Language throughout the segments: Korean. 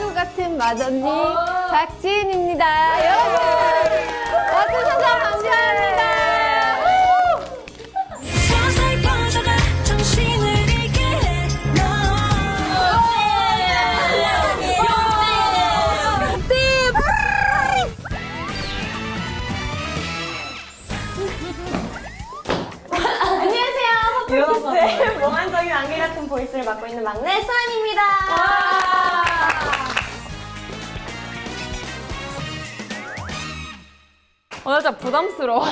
맏언니 박지은입니다. 여러분 와주셔서 감사합니다. 서서히 퍼져가 정신을 잃게 해 안녕하세요. 유럽스의 몽환적인 안개 같은 보이스를 맡고 있는 막내 수환입니다. 어, 나 진짜 부담스러워.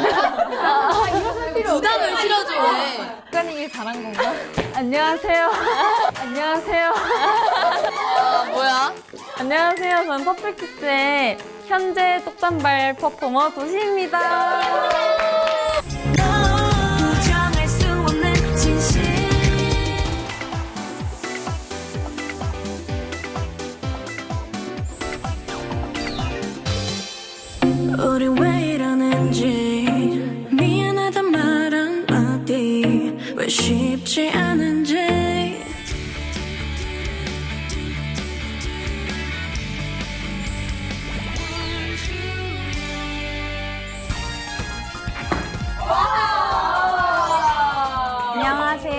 부담을 실어줘 왜? 약간 이게 잘한 건가? 안녕하세요. 안녕하세요. 아, 뭐야? 안녕하세요. 저는 퍼플키스의 현재 똑단발 퍼포머 도시입니다. 수 없는 우리 왜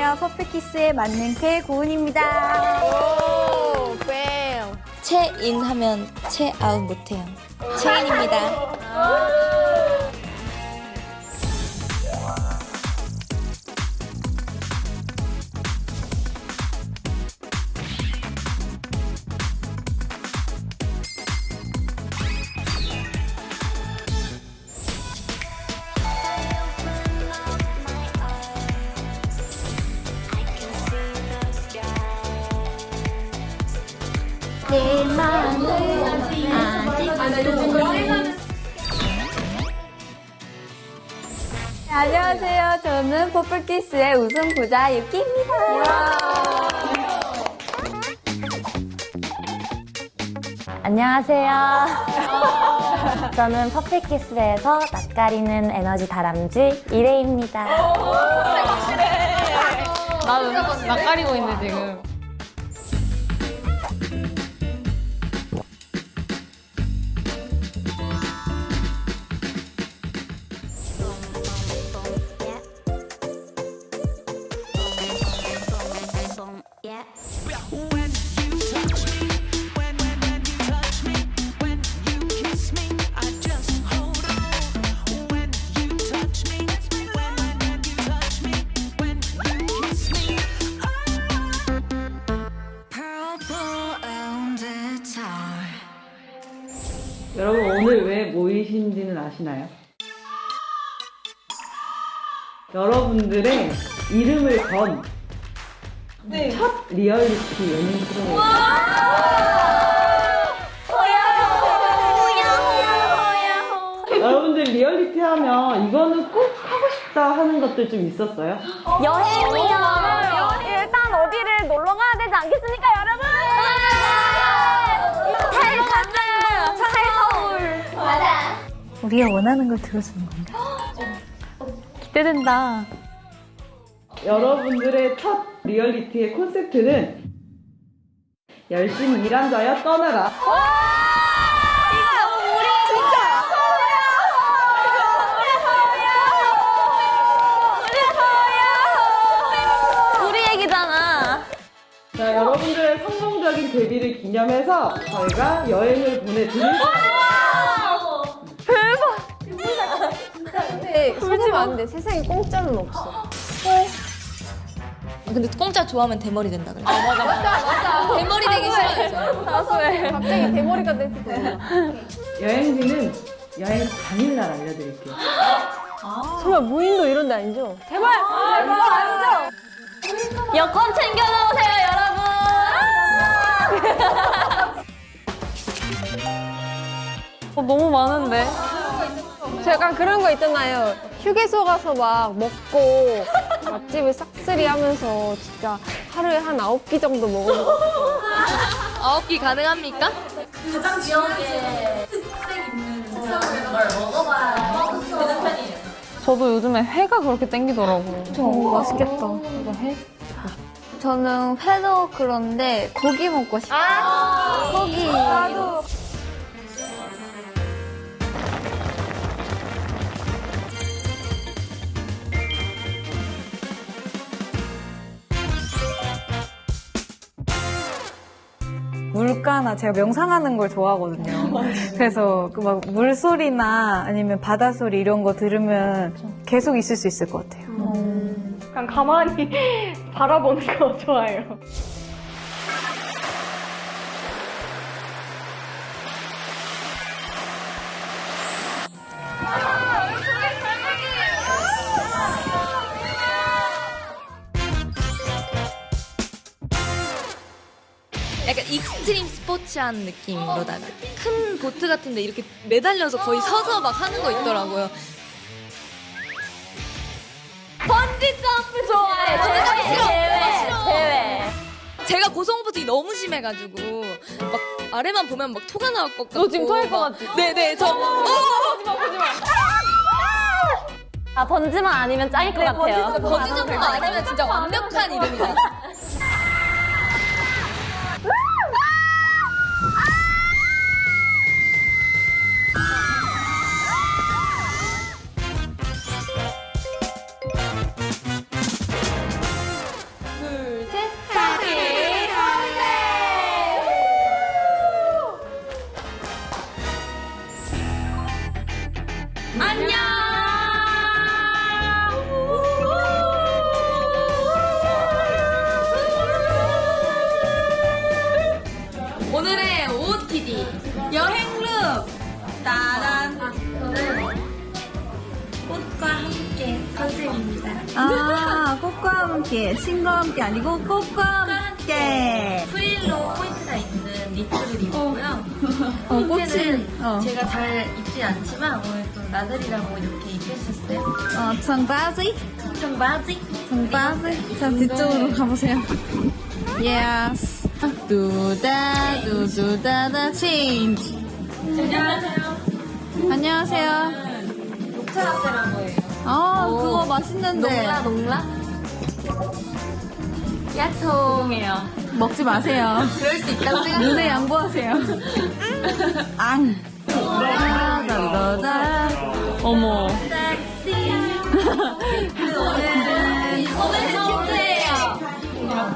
안녕하세요. 퍼플키스의 맞는 캐 고은입니다. 체인 하면 체아웃 못해요. 체인입니다. 안녕하세요. 저는 퍼플키스의 우승 부자 유키입니다. 안녕하세요. 저는 퍼플키스에서 낯가리는 에너지 다람쥐 이레입니다. 나는 낯가리고 있네, 지금. 여러분 오늘 왜 모이신지는 아시나요? 여러분들의 이름을 건첫 리얼리티 예능 프로그램 여러분들 리얼리티 하면 이거는 꼭 하고 싶다 하는 것들 좀 있었어요? 여행이요. 일단 어디를 놀러 가야 되지 않겠습니까, 우리가 원하는 걸 들어주는 건가? 기대된다. 여러분들의 첫 리얼리티의 콘셉트는 열심히 일한 자여 떠나라 우리 얘기잖아. 자, 여러분들의 성공적인 데뷔를 기념해서 저희가 여행을 보내드릴 근데 솔직히 말하는데 세상에 공짜는 없어. 근데 공짜 좋아하면 대머리 된다 그래. 맞아 맞아 맞아. 대머리 되기 싫어요. 사소해. 갑자기 대머리가 될지 몰라. 여행지는 여행 당일날 알려드릴게요. 설마 무인도 이런 데 아니죠? 제발! 제발 아니죠? 여권 챙겨 놓으세요 여러분. 어, 너무 많은데? 제가 그런 거 있잖아요. 휴게소 가서 막 먹고 맛집을 싹쓸이 하면서 진짜 하루에 한 아홉 끼 정도 먹어보고 아홉 끼 가능합니까? 저도 요즘에 회가 그렇게 땡기더라고요. 저 맛있겠다. 이거 회? 저는 회도 그런데 고기 먹고 싶어요. 고기. 나도. 물가나 제가 명상하는 걸 좋아하거든요. 그래서 그 막 물소리나 아니면 바다 소리 이런 거 들으면 계속 있을 수 있을 것 같아요. 그냥 가만히 바라보는 거 좋아해요. 스포츠한 느낌으로다가 큰 보트 같은데 이렇게 매달려서 거의 서서 막 하는 거 있더라고요. 번지 점프 좋아해. 제외. 제외. 제가 고소공포증이 너무 심해가지고 막 아래만 보면 막 토가 나올 것 같고. 너 지금 토할 것 막- 같지? 네네 저. 아, 번지만 아니면 짱일 것 같아요. 번지 점프가 아니면 진짜 완벽한 이름이다. 아, 꽃과 함께, 신과 함께 아니고 꽃과 함께. 프릴로 포인트가 있는 니트를 입었고요. 어, 꽃이, 어. 제가 잘 입지 않지만 오늘 또 나들이라고 이렇게 입혔었어요. 어, 청바지? 청바지. 청바지? 자, 뒤쪽으로 가보세요. 예스. 두다, 두두다다, 체인지. 안녕하세요. 안녕하세요. 녹차 라떼라고 맛있는데. 농라 농라? 야토. 죄송해요. 먹지 마세요. 그럴 수 있다고 생각. 눈에 양보하세요. 앙. 다다다다. 어머. 오늘 퀴즈예요.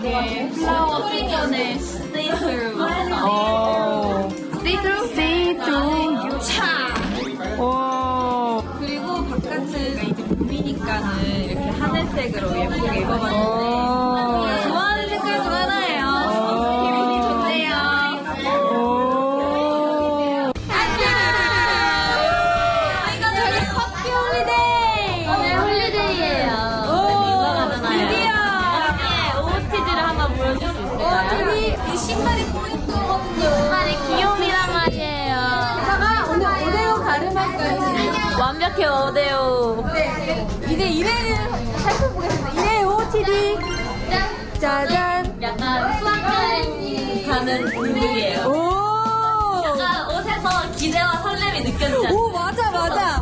이렇게 플라워 소리견의 스테이트로. 어. 스테이트로? 스테이트. 차. 오. 봄이니까는 이렇게 하늘색으로 예쁘게 입어봤는데 좋아하는 색깔 중 하나예요. 기분이 좋네요. 안녕. 이거 저희 커피 홀리데이. 오늘 홀리데이예요. 놀러 가잖아요. 드디어 OOTD를 한번 보여줄 수 있을까요? 우리 이 신발이 포인트거든요. 신발이 귀요미란 말이에요. 제가 오늘 오데오 가르마까지. 완벽해 오데오. 짜잔. 약간 수학 여행 가는 분위기예요. 오. 약간 옷에서 기대와 설렘이 느껴지지 않아요? 오, 맞아, 맞아.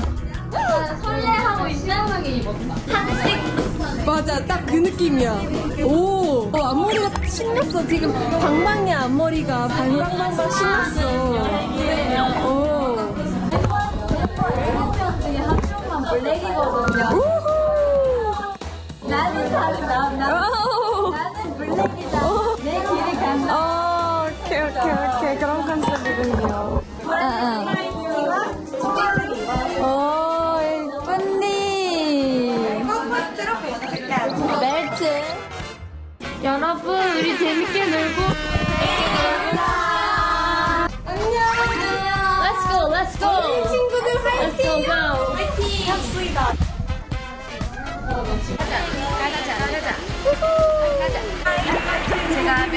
설레하고 신나게 입었다. 한식 맞아, 딱 그 느낌이야. 오, 어, 앞머리가 딱 신났어. 지금 방방이 앞머리가 방방방방 신났어. 오. 나는 다른 나, 나는 블랙이다. 내 길을 간다. 어, 오케이, 오케이, 오케이. 그런 컨셉이군요. 오, 예쁜니. 벨트. 여러분, 우리 재밌게 놀고. 안녕. Let's go, let's go. 친구들 화이팅. Let's go, go. 화이팅. 떠나요,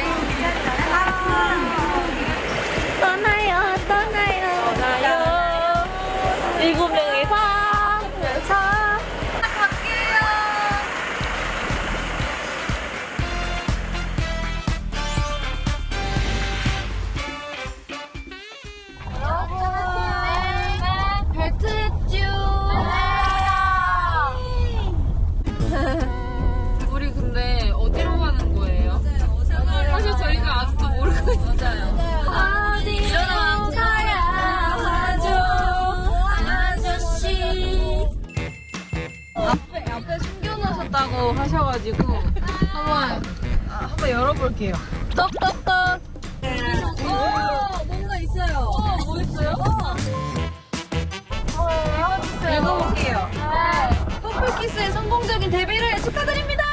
퍼플키스의 성공적인 데뷔를 축하드립니다.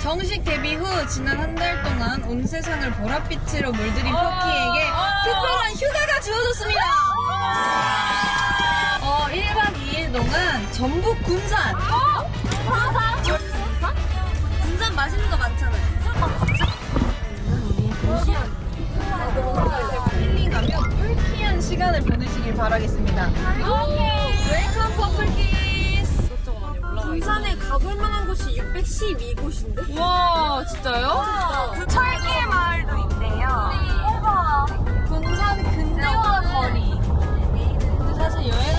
정식 데뷔 후 지난 한 달 동안 온 세상을 보랏빛으로 물들인 포키에게 특별한 휴가가 주어졌습니다. 어, 1박 2일 동안 전북 군산 군산 맛있는 거 많잖아요. 힐링하며 꿀키한 시간을 보내시길 바라겠습니다. 웰컴 퍼플키스. 군산에 가볼 만한 곳이 612곳인데? 우와, 진짜요? 철기의 마을도 있대요. 군산 근대화 거리. 근데 사실 여행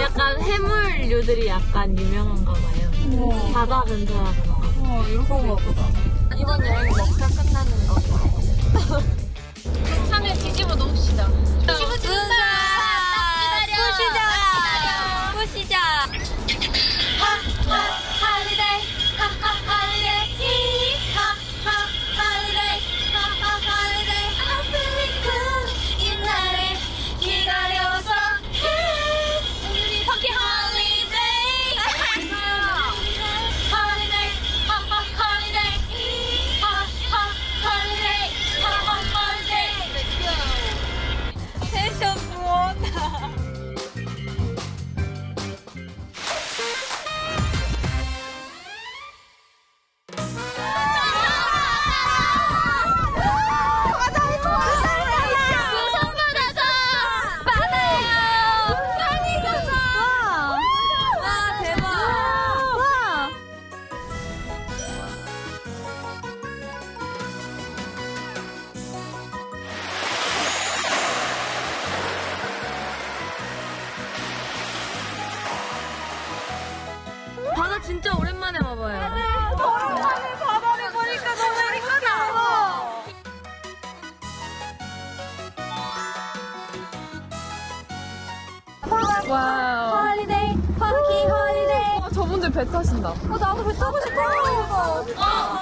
약간 해물류들이 약간 유명한가 봐요. 바다 근처라서. 어, 이렇게 먹어보다. 이번 여행 먹다 끝나는 거. 산에 뒤집어 놓읍시다. 뒤집어 배 타신다. 어 나도 배 타고 싶어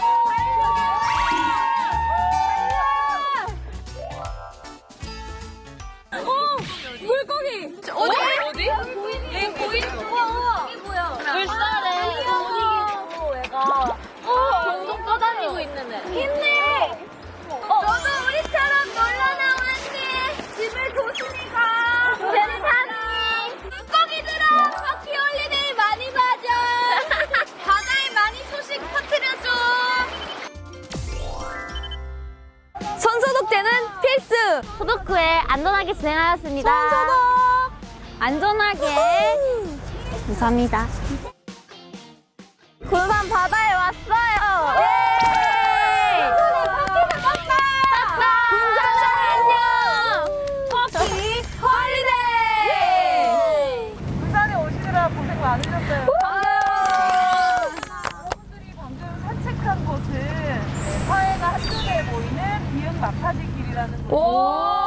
진행하였습니다. 안전하게. 감사합니다. 군산 바다에 왔어요. 예! 군산 안녕. 퍼키 홀리데이. 부산에 오시느라 고생 많으셨어요. 여러분들이 방금 산책한 곳은 네, 서해가 한눈에 보이는 비흥 마파지 길이라는 곳. 오.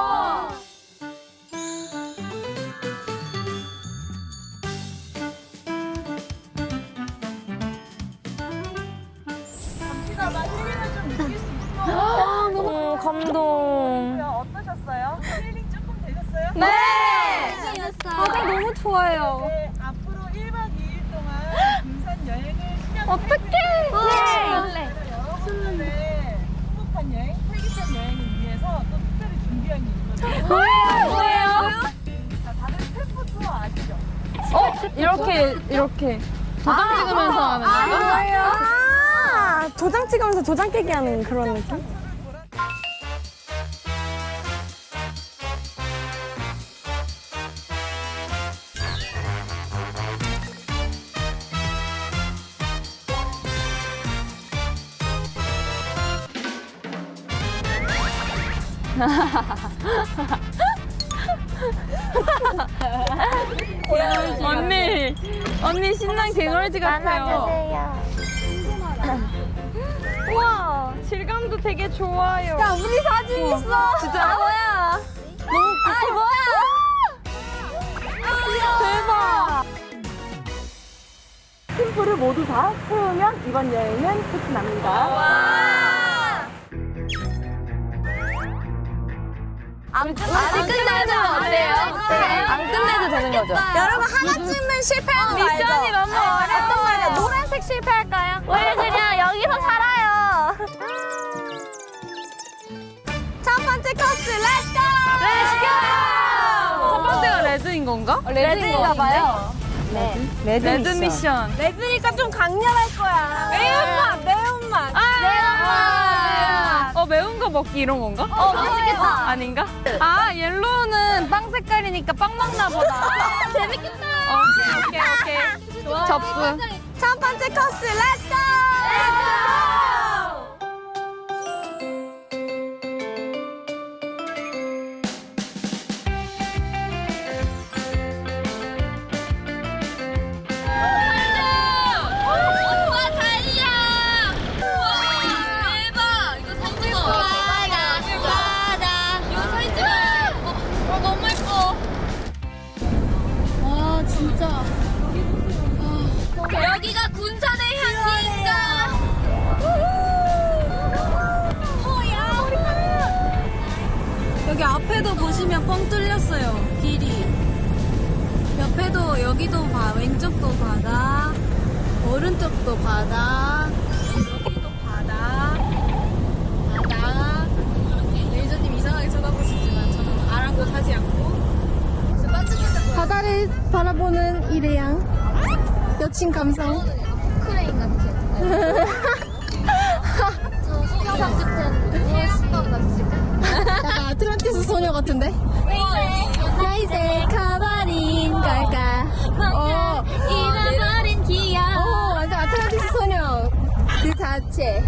여행, 활기찬 여행을 위해서 또 특별히 준비한 게 있거든요. 뭐예요? 자, 다들 스태프 투어 아시죠? 이렇게 이렇게 도장 찍으면서 하는 거? 아, 도장 찍으면서 도장 깨기 하는 그런 느낌? 언니, 언니 신난 개놀지 같아요. 우와, 질감도 되게 좋아요. 야, 우리 사진 있어. 진짜? 아, 뭐야? 아 뭐야? 대박. 팀플을 모두 다 채우면 이번 여행은 끝이 납니다. 안 끝내도 어때요? 안 끝내도 되는 거죠? 여러분 하나쯤은 실패하는 거 알죠? 미션이 너무 어떤 말이야? 노란색 실패할까요? 우리 그냥 여기서 살아요. 첫 번째 코스 렛츠고! 렛츠고! 첫 번째가 레드인 건가? 레드인가 봐요. 레드, 미션. 레드니까 좀 강렬할 거야. 매운맛, 매운맛. 아, 매운맛. 어, 매운 거 먹기 이런 건가? 어, 맛있겠다. 아닌가? 아, 옐로우는 빵 색깔이니까 빵 먹나 보다. 재밌겠다. 오케이, 오케이, 오케이. 접수. 첫 번째 코스 렛츠고! 바다. 여기도 바다. 바다. 레이저님 이상하게 쳐다보시지만 저는 아랑곳하지 않고. 바다를 바라보는 이래양. 여친 감성. 크레인. 저. 약간 아틀란티스 소녀 같은데? 나 이제 가버린 걸까? 어, 완전 아틀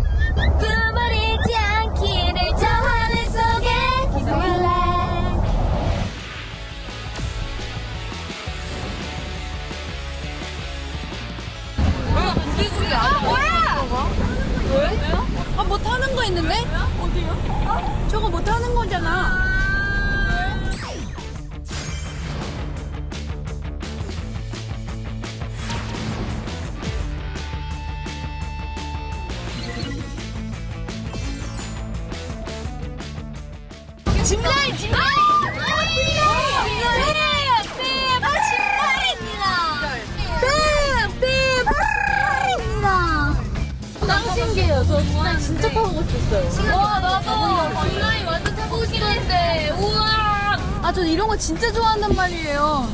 저 진짜, 진짜 타보고 싶었어요. 와 나도 온라인 완전 타보고 싶었는데 우와 아, 저 이런 거 진짜 좋아한단 말이에요.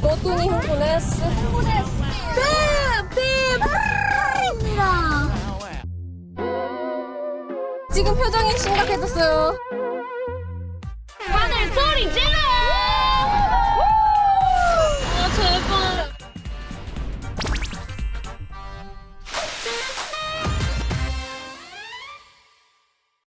보통이 흥분했어. 삐삐입니다 지금 표정이 심각해졌어요. 다들 소리 질러 아 제발